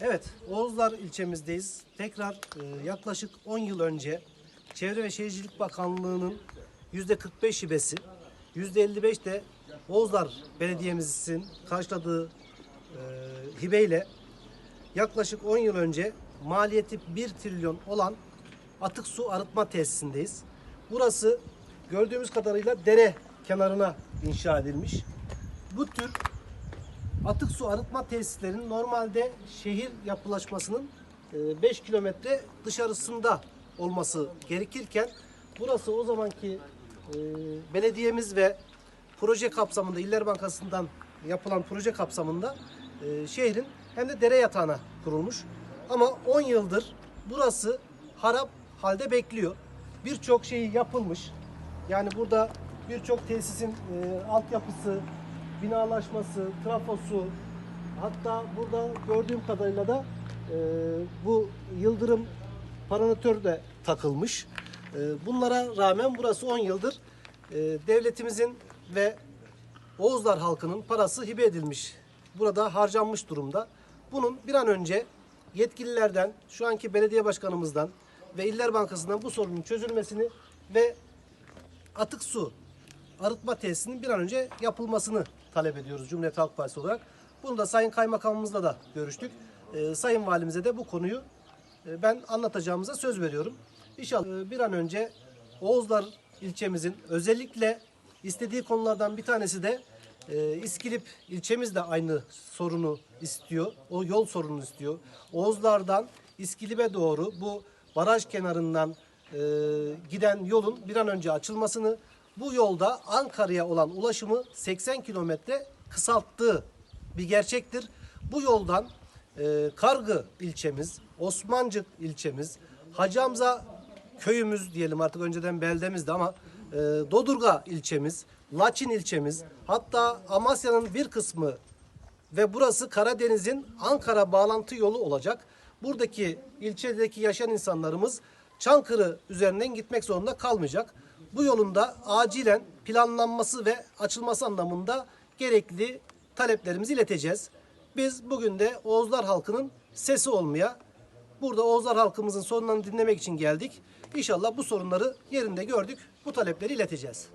Evet, Oğuzlar ilçemizdeyiz. Tekrar e, yaklaşık 10 yıl önce Çevre ve Şehircilik Bakanlığı'nın %45 hibesi, %55 de Oğuzlar Belediye'mizin karşıladığı e, hibeyle yaklaşık 10 yıl önce maliyeti 1 trilyon olan atık su arıtma tesisindeyiz. Burası gördüğümüz kadarıyla dere kenarına inşa edilmiş. Bu tür atık su arıtma tesislerinin normalde şehir yapılaşmasının e, 5 kilometre dışarısında olması gerekirken burası o zamanki e, belediyemiz ve proje kapsamında İller Bankası'ndan yapılan proje kapsamında e, şehrin hem de dere yatağına kurulmuş. Ama 10 yıldır burası harap halde bekliyor. Birçok şeyi yapılmış. Yani burada birçok tesisin e, altyapısı, binalaşması, trafosu, hatta burada gördüğüm kadarıyla da e, bu yıldırım paranatör de takılmış. E, bunlara rağmen burası 10 yıldır e, devletimizin ve Oğuzlar halkının parası hibe edilmiş. Burada harcanmış durumda. Bunun bir an önce yetkililerden, şu anki belediye başkanımızdan ve İller Bankası'ndan bu sorunun çözülmesini ve atık su arıtma tesisinin bir an önce yapılmasını talep ediyoruz Cumhuriyet Halk Partisi olarak. Bunu da Sayın Kaymakamımızla da görüştük. Ee, Sayın Valimize de bu konuyu e, ben anlatacağımıza söz veriyorum. İnşallah e, bir an önce Oğuzlar ilçemizin özellikle istediği konulardan bir tanesi de e, İskilip ilçemiz de aynı sorunu istiyor. O yol sorununu istiyor. Oğuzlardan İskilip'e doğru bu baraj kenarından e, giden yolun bir an önce açılmasını, bu yolda Ankara'ya olan ulaşımı 80 kilometre kısalttığı bir gerçektir. Bu yoldan e, Kargı ilçemiz, Osmancık ilçemiz, Hacı Hamza köyümüz diyelim artık önceden beldemizdi ama e, Dodurga ilçemiz, Laçin ilçemiz, hatta Amasya'nın bir kısmı ve burası Karadeniz'in Ankara bağlantı yolu olacak. Buradaki ilçedeki yaşayan insanlarımız Çankırı üzerinden gitmek zorunda kalmayacak. Bu yolun da acilen planlanması ve açılması anlamında gerekli taleplerimizi ileteceğiz. Biz bugün de Oğuzlar halkının sesi olmaya, burada Oğuzlar halkımızın sorunlarını dinlemek için geldik. İnşallah bu sorunları yerinde gördük. Bu talepleri ileteceğiz.